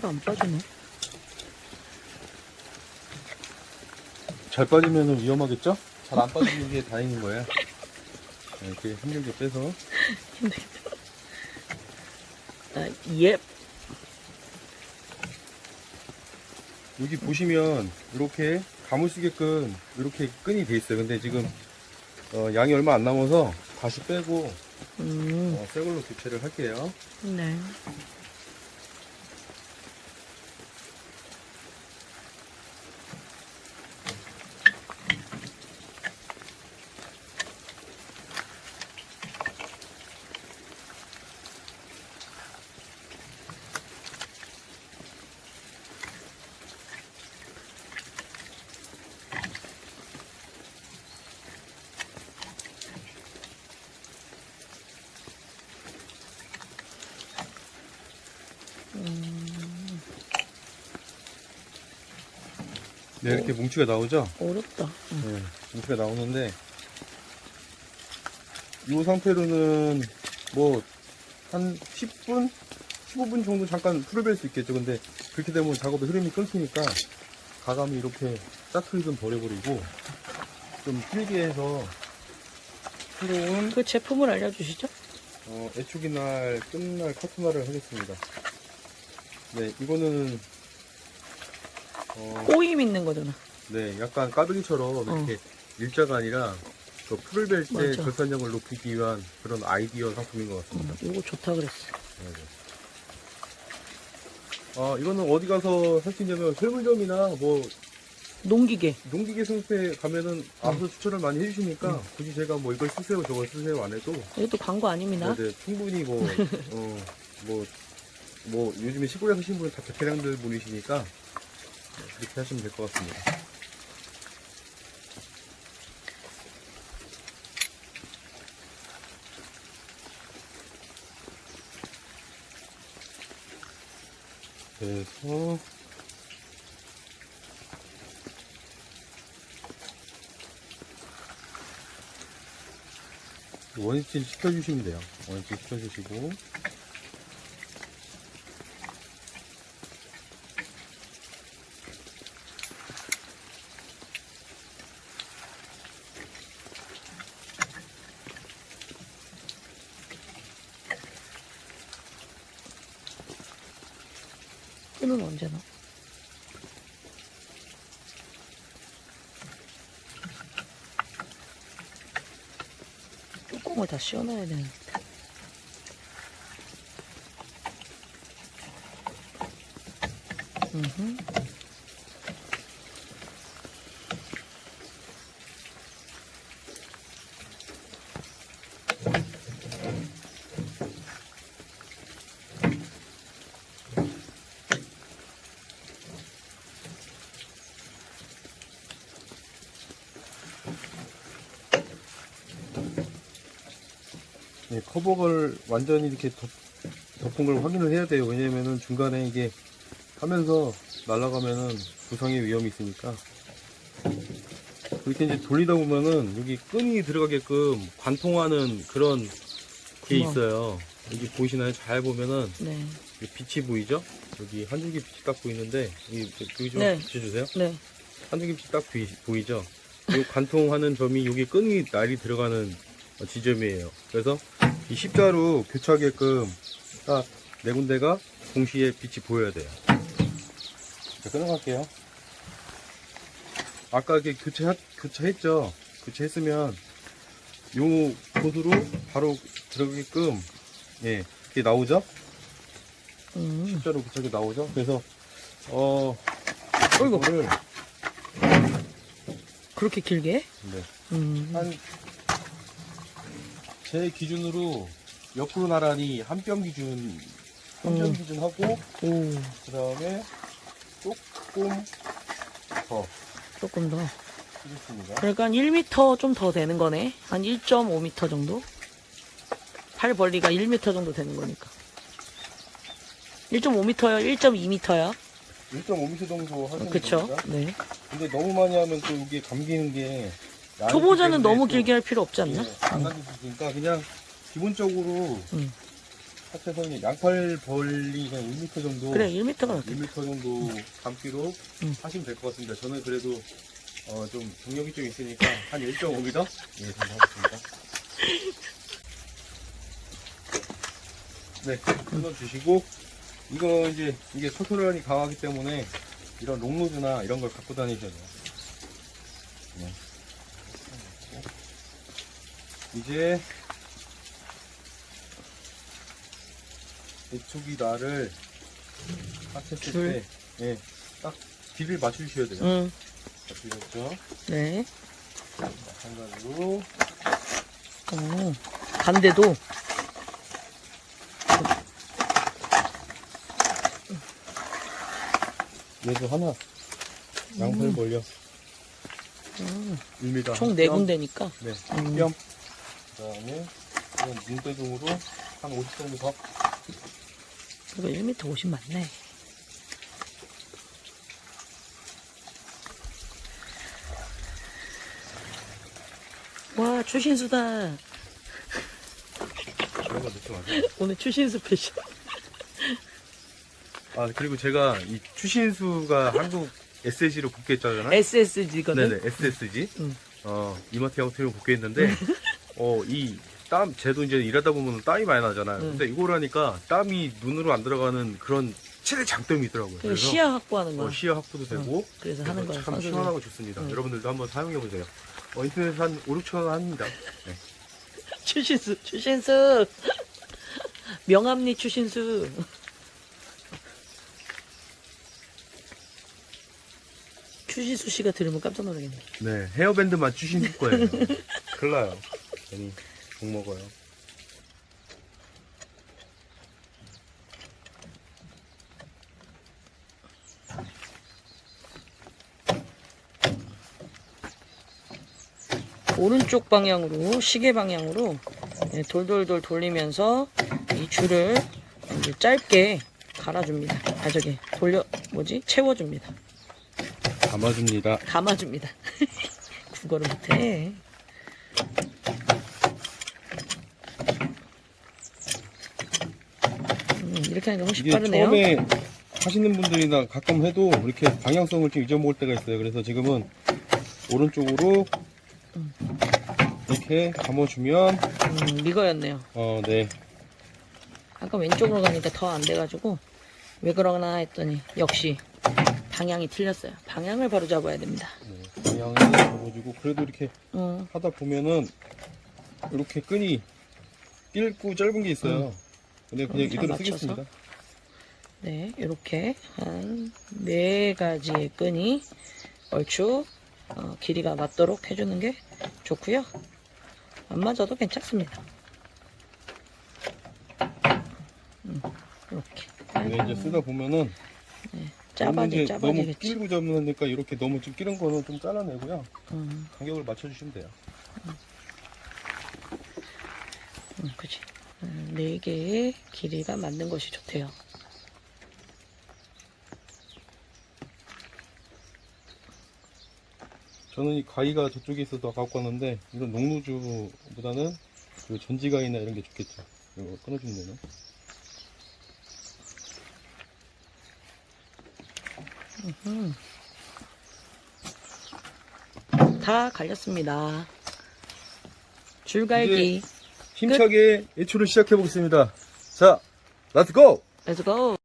잘 안 빠지네. 잘 빠지면 위험하겠죠? 잘 안 빠지는 게 다행인 거야. 네, 이렇게 힘들게 빼서. 아, 예. 여기 보시면 이렇게 감을 쓰게끔 이렇게 끈이 돼 있어요. 근데 지금 어, 양이 얼마 안 남아서 다시 빼고 음, 어, 새 걸로 교체를 할게요. 네. 네, 이렇게 뭉치가 나오죠? 어렵다. 응. 네, 뭉치가 나오는데 이 상태로는 뭐 한 10분? 15분 정도 잠깐 풀을 뺄수 있겠죠. 근데 그렇게 되면 작업의 흐름이 끊기니까 가감이 이렇게 짜투리든 버려버리고 좀 길게 해서 새로운 그 제품을 알려주시죠? 어, 애초기 날, 끝날 커트날을 하겠습니다. 네, 이거는, 어, 꼬임 있는 거잖아. 네, 약간 까베기처럼 이렇게 일자가 아니라, 그 풀을 뺄때 맞아. 절산력을 높이기 위한 그런 아이디어 상품인 것 같습니다. 응, 이거 좋다 그랬어. 네, 네. 아, 이거는 어디 가서 살수 있냐면, 설물점이나 뭐, 농기계. 농기계 상태 가면은 앞서 추천을 많이 해주시니까, 굳이 제가 뭐 이걸 쓰세요, 저걸 쓰세요 안 해도, 이것도 광고 아닙니다. 네, 네, 충분히 뭐, 어, 뭐, 뭐, 요즘에 시골에 사신 분은 다 베테랑들 분이시니까, 네, 그렇게 하시면 될 것 같습니다. 그래서, 원위치 시켜주시면 돼요. 원위치 시켜주시고. 끈은 언제 나? 뚜껑을 다 씌워놔야 되는데. 음흠. 네, 커버를 완전히 이렇게 덮, 덮은 걸 확인을 해야 돼요. 왜냐면은 중간에 이게 하면서 날아가면은 부상의 위험이 있으니까. 그렇게 이제 돌리다 보면은 여기 끈이 들어가게끔 관통하는 그런 게 구멍. 있어요. 여기 보이시나요? 잘 보면은 네. 이 빛이 보이죠? 여기 한 줄기 빛이 딱 보이는데 여기, 여기 좀 네. 비춰주세요. 네. 한 줄기 빛이 딱 보이, 보이 죠? 이 관통하는 점이 여기 끈이 날이 들어가는 지점이에요. 그래서 이 십자로 교차하게끔 딱 네 군데가 동시에 빛이 보여야 돼요. 자, 끊어갈게요. 아까 이렇게 교체, 교체했죠? 교체했으면 요 곳으로 바로 들어가게끔 예, 이렇게 나오죠? 음. 십자로 교차하게 나오죠? 그래서 어, 어이구. 이거를 그렇게 길게? 네. 음. 한, 제 기준으로 옆으로 나란히 한뼘 기준, 한뼘 음. 기준 하고, 오. 그 다음에 조금 더 조금 더. 그러니까 한 1m 좀 더 되는 거네. 한 1.5m 정도? 팔 벌리가 1m 정도 되는 거니까. 1.5m요, 1.2m요. 1.5m 정도 하시면 그쵸? 됩니다. 네. 근데 너무 많이 하면 또 이게 감기는 게 초보자는 너무 또 길게 할 필요 없지 않나? 예, 안수 있으니까 그냥 기본적으로 음. 하체서 그냥 양팔 벌리 그냥 1m 정도 그래, 1m가 낫겠다. 1m 정도 감기로 음. 하시면 될 것 같습니다. 저는 그래도 어, 좀 경력이 좀 있으니까 한 1.5m 예, 정도 하겠습니다. 네, 끊어주시고 이거 이제 이게 소토련이 강하기 때문에 이런 롱노즈나 이런 걸 갖고 다니셔야 돼요. 네. 이제 이쪽이 나를 하쳤을 줄. 때, 예, 딱 길을 맞추셔야 돼요. 응, 맞추셨죠? 네. 마찬가지로 어, 반대도. 얘도 하나 양팔 벌려 음, 1m 총 네 군데니까. 네, 음. 뺨 그 다음에 이건 눈대중으로 한 50 정도 더 이거 1m 50 맞네. 와, 추신수다. 거 넣지 마세요. 오늘 추신수 패션. 아 그리고 제가 이 추신수가 한국 SSG로 복귀했잖아요. SSG거든. 네네 SSG. 응. 어 이마트 양팀으로 복귀했는데 어 이 땀 쟤도 이제 일하다 보면 땀이 많이 나잖아요. 응. 근데 이걸 하니까 땀이 눈으로 안 들어가는 그런 최대 장점이 있더라고요. 그리고 시야 확보하는 거야. 어, 시야 확보도 되고 그래서 하는 거야. 참 선수들. 시원하고 좋습니다. 응. 여러분들도 한번 사용해 보세요. 어, 인터넷에 한 5, 6천 원 합니다. 네. 추신수, 추신수. 명함리 추신수. 추신수 씨가 들으면 깜짝 놀라겠네. 네, 헤어밴드만 주신 거예요. 큰일 나요. 괜히 욕 먹어요. 오른쪽 방향으로 시계 방향으로 네, 돌돌돌 돌리면서 이 줄을 짧게 갈아줍니다. 아 저기 돌려 뭐지 채워줍니다. 감아줍니다. 감아줍니다. 국어를 못해. 음, 이렇게 하니까 훨씬 이게 빠르네요. 처음에 하시는 분들이나 가끔 해도 이렇게 방향성을 좀 잊어먹을 때가 있어요. 그래서 지금은 오른쪽으로 이렇게 감아주면 음, 이거였네요. 어, 네. 아까 왼쪽으로 가니까 더 안 돼가지고 왜 그러나 했더니 역시 방향이 틀렸어요. 방향을 바로 잡아야 됩니다. 네. 방향을 잡아주고 그래도 이렇게 어, 하다 보면은 이렇게 끈이 길고 짧은 게 있어요. 근데 그냥 이대로 쓰겠습니다. 네, 이렇게 한 네 가지의 끈이 얼추 어, 길이가 맞도록 해주는 게 좋고요. 안 맞아도 괜찮습니다. 음, 이렇게 근데 네, 이제 쓰다 보면은 네, 짜바지 이제 짜바지겠지. 끼고 잡으니까 이렇게 너무 좀 끼는 거는 좀 잘라내고요. 음, 간격을 맞춰주시면 돼요. 음, 그치. 4개의 길이가 맞는 것이 좋대요. 저는 이 가위가 저쪽에 있어서 갖고 왔는데 이런 녹루주보다는 그 전지가위나 이런 게 좋겠죠. 이거 끊어주면 되나? 다 갈렸습니다. 줄갈기. 이제... 힘차게 예초를 시작해 보겠습니다. 자, 렛츠 고! Let's go.